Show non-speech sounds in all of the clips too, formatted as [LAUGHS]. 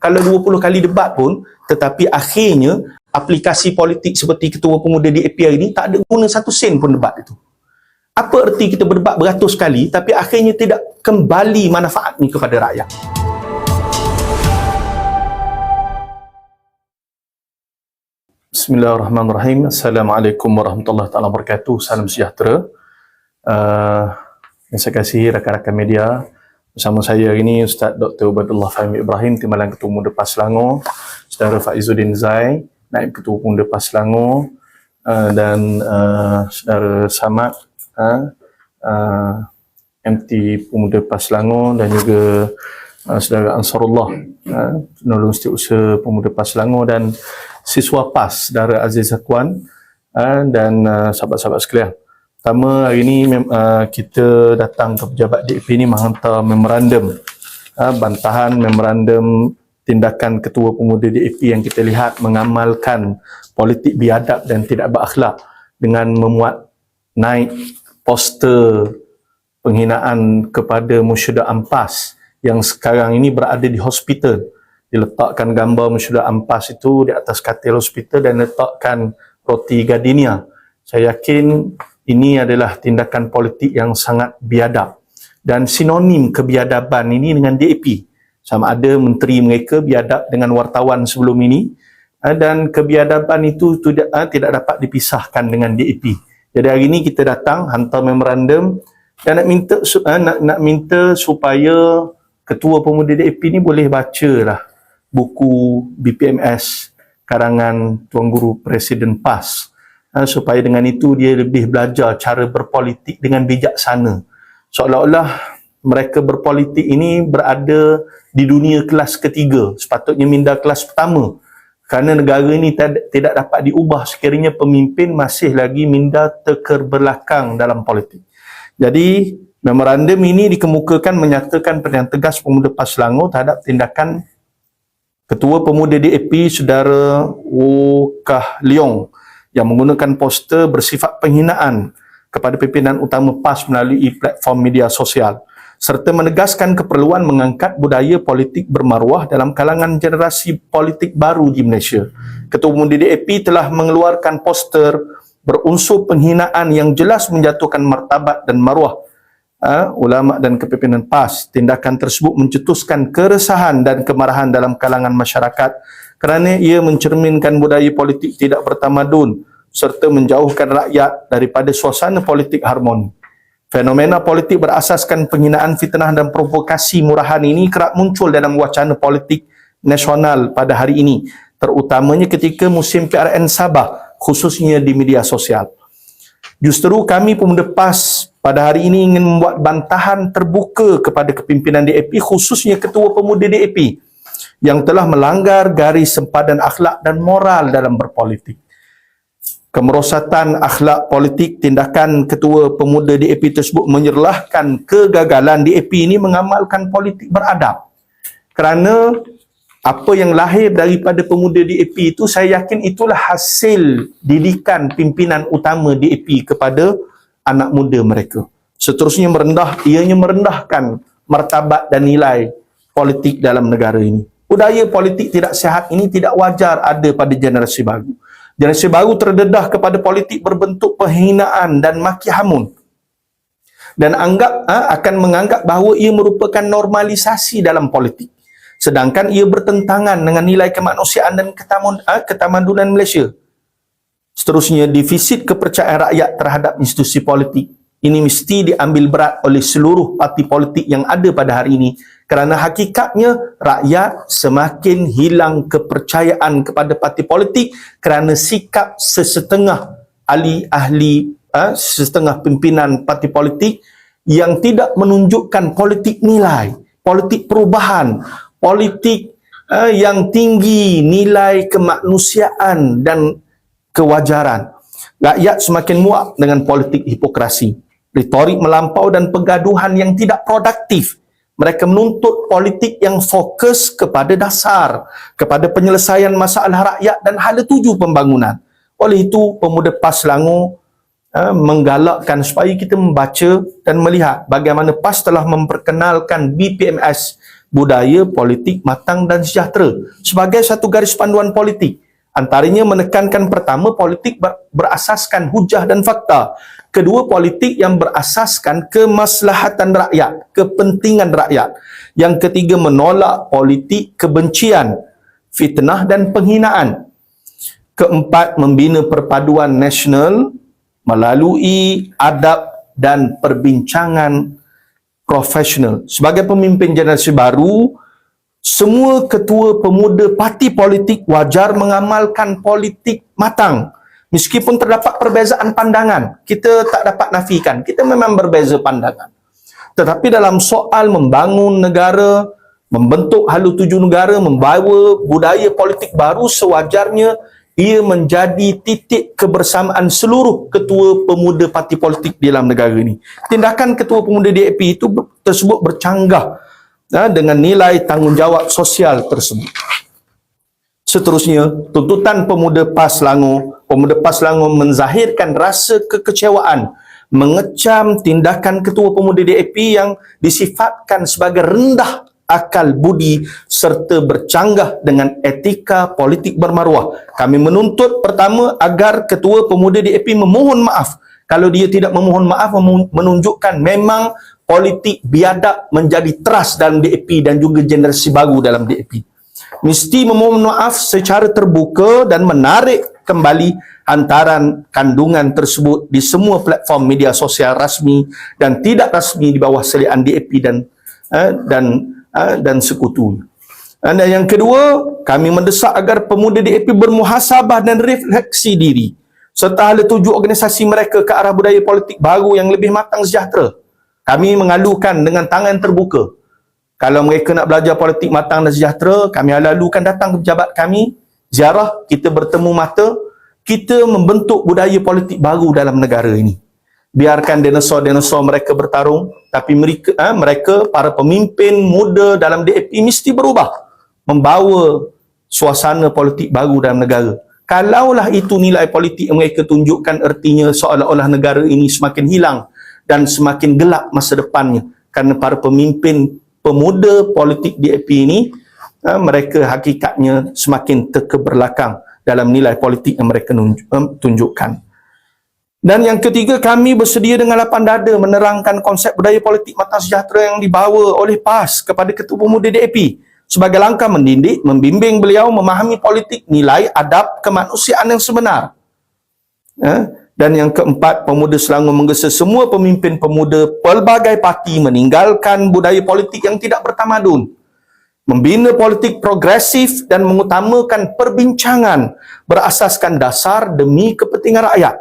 kalau 20 kali debat pun tetapi akhirnya aplikasi politik seperti ketua pemuda DAP hari ini tak ada guna satu sen pun debat itu. Apa erti kita berdebat beratus kali tapi akhirnya tidak kembali manfaat kepada rakyat. Bismillahirrahmanirrahim. Assalamualaikum warahmatullahi taala wabarakatuh. Salam sejahtera. Uh, yang saya kasih rakan-rakan media bersama saya hari ini Ustaz Dr. Ubadullah Fahmi Ibrahim Timbalan Ketua Muda PAS Selangor. Saudara Faizuddin Zai Naib Ketua Muda PAS Selangor. Uh, dan uh, Saudara Samad uh, uh, MT Pemuda PAS Selangor. Dan juga uh, Saudara Ansarullah uh, penolong setiausaha Pemuda PAS Selangor. Dan siswa PAS Saudara Aziz Akwan uh, dan uh, sahabat-sahabat sekalian Pertama hari ini uh, kita datang ke pejabat DAP ini menghantar memorandum uh, bantahan memorandum tindakan ketua pemuda DAP yang kita lihat mengamalkan politik biadab dan tidak berakhlak dengan memuat naik poster penghinaan kepada Musyadah Ampas yang sekarang ini berada di hospital. Diletakkan gambar Musyadah Ampas itu di atas katil hospital dan letakkan roti gardenia saya yakin ini adalah tindakan politik yang sangat biadab. Dan sinonim kebiadaban ini dengan DAP sama ada menteri mereka biadab dengan wartawan sebelum ini. Eh, dan kebiadaban itu tidak eh, tidak dapat dipisahkan dengan DAP jadi hari ini kita datang hantar memorandum dan nak minta eh, nak, nak minta supaya ketua pemuda DAP ini boleh baca lah buku BPMS karangan Tuan Guru Presiden PAS uh, supaya dengan itu dia lebih belajar cara berpolitik dengan bijaksana. Seolah-olah mereka berpolitik ini berada di dunia kelas ketiga sepatutnya minda kelas pertama. Kerana negara ini tidak dapat diubah sekiranya pemimpin masih lagi minda terkerbelakang dalam politik. Jadi memorandum ini dikemukakan menyatakan pernyataan tegas pemuda PAS Selangor terhadap tindakan Ketua Pemuda DAP Saudara Wokah Leong yang menggunakan poster bersifat penghinaan kepada pimpinan utama PAS melalui platform media sosial serta menegaskan keperluan mengangkat budaya politik bermaruah dalam kalangan generasi politik baru di Malaysia. Ketua Umum DAP telah mengeluarkan poster berunsur penghinaan yang jelas menjatuhkan martabat dan maruah uh, ulama dan kepimpinan PAS. Tindakan tersebut mencetuskan keresahan dan kemarahan dalam kalangan masyarakat kerana ia mencerminkan budaya politik tidak bertamadun serta menjauhkan rakyat daripada suasana politik harmoni. Fenomena politik berasaskan penghinaan, fitnah dan provokasi murahan ini kerap muncul dalam wacana politik nasional pada hari ini, terutamanya ketika musim PRN Sabah, khususnya di media sosial. Justru kami pemuda PAS pada hari ini ingin membuat bantahan terbuka kepada kepimpinan DAP, khususnya Ketua Pemuda DAP, yang telah melanggar garis sempadan akhlak dan moral dalam berpolitik. Kemerosatan akhlak politik tindakan ketua pemuda DAP tersebut menyerlahkan kegagalan DAP ini mengamalkan politik beradab. Kerana apa yang lahir daripada pemuda DAP itu saya yakin itulah hasil didikan pimpinan utama DAP kepada anak muda mereka. Seterusnya merendah, ianya merendahkan martabat dan nilai politik dalam negara ini budaya politik tidak sihat ini tidak wajar ada pada generasi baru. Generasi baru terdedah kepada politik berbentuk penghinaan dan maki hamun. Dan anggap ha, akan menganggap bahawa ia merupakan normalisasi dalam politik. Sedangkan ia bertentangan dengan nilai kemanusiaan dan ketamun, ha, ketamadunan Malaysia. Seterusnya, defisit kepercayaan rakyat terhadap institusi politik ini mesti diambil berat oleh seluruh parti politik yang ada pada hari ini kerana hakikatnya rakyat semakin hilang kepercayaan kepada parti politik kerana sikap sesetengah ahli-ahli uh, sesetengah pimpinan parti politik yang tidak menunjukkan politik nilai, politik perubahan, politik uh, yang tinggi nilai kemanusiaan dan kewajaran. Rakyat semakin muak dengan politik hipokrasi, retorik melampau dan pergaduhan yang tidak produktif mereka menuntut politik yang fokus kepada dasar, kepada penyelesaian masalah rakyat dan hala tuju pembangunan. Oleh itu, pemuda PAS Selangor uh, menggalakkan supaya kita membaca dan melihat bagaimana PAS telah memperkenalkan BPMS budaya politik matang dan sejahtera sebagai satu garis panduan politik. Antaranya menekankan pertama politik ber- berasaskan hujah dan fakta. Kedua politik yang berasaskan kemaslahatan rakyat, kepentingan rakyat. Yang ketiga menolak politik kebencian, fitnah dan penghinaan. Keempat membina perpaduan nasional melalui adab dan perbincangan profesional. Sebagai pemimpin generasi baru, semua ketua pemuda parti politik wajar mengamalkan politik matang. Meskipun terdapat perbezaan pandangan, kita tak dapat nafikan. Kita memang berbeza pandangan. Tetapi dalam soal membangun negara, membentuk halu tuju negara, membawa budaya politik baru sewajarnya ia menjadi titik kebersamaan seluruh ketua pemuda parti politik di dalam negara ini. Tindakan ketua pemuda DAP itu tersebut bercanggah ha, dengan nilai tanggungjawab sosial tersebut. Seterusnya, tuntutan pemuda PAS Selangor, pemuda PAS Selangor menzahirkan rasa kekecewaan mengecam tindakan ketua pemuda DAP yang disifatkan sebagai rendah akal budi serta bercanggah dengan etika politik bermaruah. Kami menuntut pertama agar ketua pemuda DAP memohon maaf kalau dia tidak memohon maaf menunjukkan memang politik biadab menjadi teras dalam DAP dan juga generasi baru dalam DAP. Mesti memohon maaf secara terbuka dan menarik kembali hantaran kandungan tersebut di semua platform media sosial rasmi dan tidak rasmi di bawah selian DAP dan eh, dan eh, dan sekutu. Dan yang kedua, kami mendesak agar pemuda DAP bermuhasabah dan refleksi diri serta hala tuju organisasi mereka ke arah budaya politik baru yang lebih matang sejahtera kami mengalukan dengan tangan terbuka. Kalau mereka nak belajar politik matang dan sejahtera, kami lalukan datang ke pejabat kami, ziarah, kita bertemu mata, kita membentuk budaya politik baru dalam negara ini. Biarkan dinosaur-dinosaur mereka bertarung, tapi mereka, eh, mereka, para pemimpin muda dalam DAP mesti berubah. Membawa suasana politik baru dalam negara. Kalaulah itu nilai politik yang mereka tunjukkan ertinya seolah-olah negara ini semakin hilang dan semakin gelap masa depannya kerana para pemimpin pemuda politik DAP ini uh, mereka hakikatnya semakin terkeberlakang dalam nilai politik yang mereka uh, tunjukkan. Dan yang ketiga, kami bersedia dengan lapan dada menerangkan konsep budaya politik mata sejahtera yang dibawa oleh PAS kepada Ketua Pemuda DAP sebagai langkah mendidik, membimbing beliau memahami politik nilai adab kemanusiaan yang sebenar. Uh, dan yang keempat, pemuda Selangor menggesa semua pemimpin pemuda pelbagai parti meninggalkan budaya politik yang tidak bertamadun. Membina politik progresif dan mengutamakan perbincangan berasaskan dasar demi kepentingan rakyat.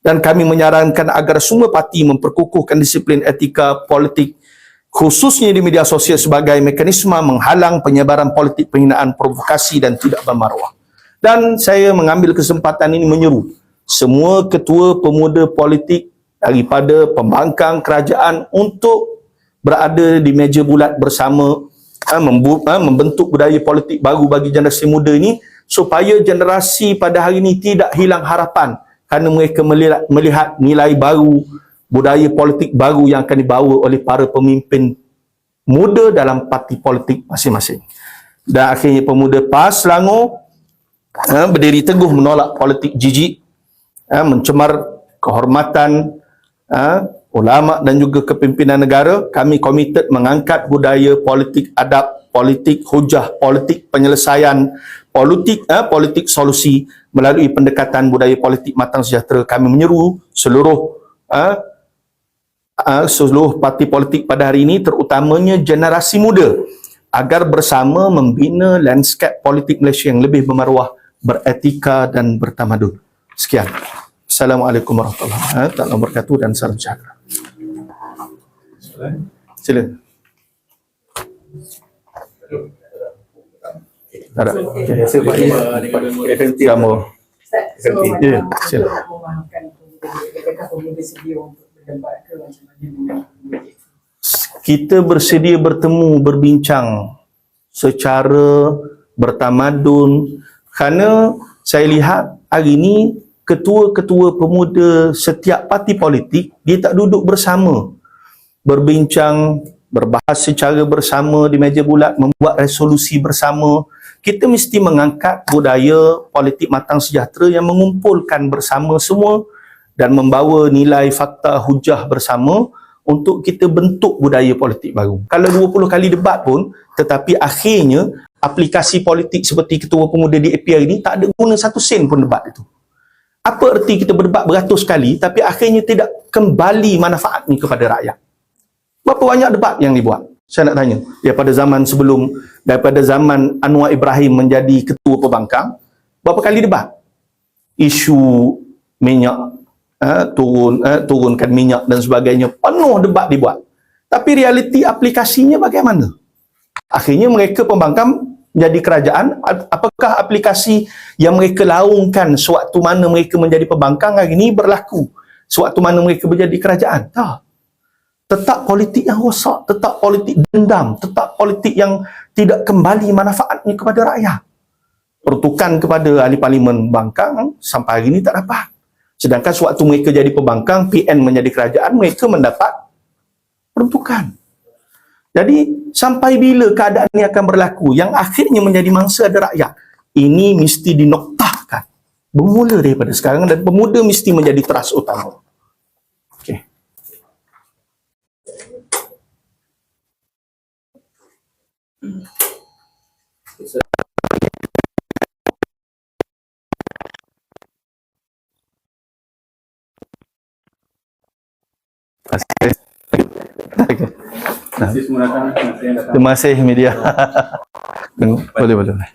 Dan kami menyarankan agar semua parti memperkukuhkan disiplin etika politik khususnya di media sosial sebagai mekanisme menghalang penyebaran politik penghinaan, provokasi dan tidak bermaruah. Dan saya mengambil kesempatan ini menyeru semua ketua pemuda politik daripada pembangkang kerajaan untuk berada di meja bulat bersama ha, ha, membentuk budaya politik baru bagi generasi muda ini supaya generasi pada hari ini tidak hilang harapan kerana mereka melihat, melihat nilai baru budaya politik baru yang akan dibawa oleh para pemimpin muda dalam parti politik masing-masing. Dan akhirnya pemuda PAS Selangor ha, berdiri teguh menolak politik jijik uh, mencemar kehormatan uh, ulama dan juga kepimpinan negara kami komited mengangkat budaya politik adab politik hujah politik penyelesaian politik uh, politik solusi melalui pendekatan budaya politik matang sejahtera. Kami menyeru seluruh uh, uh, seluruh parti politik pada hari ini terutamanya generasi muda agar bersama membina landscape politik Malaysia yang lebih bermaruah beretika dan bertamadun. Sekian Assalamualaikum warahmatullahi wabarakatuh dan salam sejahtera. Sila. Tak ada. Okay, saya Pak FMT kamu. FMT. Ya, sila. Kita bersedia bertemu, berbincang secara bertamadun kerana saya lihat hari ini ketua-ketua pemuda setiap parti politik dia tak duduk bersama berbincang berbahas secara bersama di meja bulat, membuat resolusi bersama. Kita mesti mengangkat budaya politik matang sejahtera yang mengumpulkan bersama semua dan membawa nilai fakta hujah bersama untuk kita bentuk budaya politik baru. Kalau 20 kali debat pun, tetapi akhirnya aplikasi politik seperti Ketua Pemuda di APR ini tak ada guna satu sen pun debat itu. Apa erti kita berdebat beratus kali tapi akhirnya tidak kembali manfaatnya kepada rakyat? Berapa banyak debat yang dibuat? Saya nak tanya. Daripada zaman sebelum, daripada zaman Anwar Ibrahim menjadi ketua pembangkang, berapa kali debat? Isu minyak, eh, turun, eh, turunkan minyak dan sebagainya. Penuh debat dibuat. Tapi realiti aplikasinya bagaimana? Akhirnya mereka pembangkang menjadi kerajaan. Ap- Apakah aplikasi yang mereka laungkan sewaktu mana mereka menjadi pembangkang hari ini berlaku? Sewaktu mana mereka menjadi kerajaan? Tak tetap politik yang rosak, tetap politik dendam, tetap politik yang tidak kembali manfaatnya kepada rakyat. Pertukan kepada ahli parlimen bangkang sampai hari ini tak dapat. Sedangkan sewaktu mereka jadi pembangkang, PN menjadi kerajaan, mereka mendapat peruntukan. Jadi sampai bila keadaan ini akan berlaku yang akhirnya menjadi mangsa ada rakyat? Ini mesti dinoktahkan. Bermula daripada sekarang dan pemuda mesti menjadi teras utama. Terima Terima kasih semua datang. Terima kasih yang datang. Terima kasih media. [LAUGHS] boleh, boleh, boleh.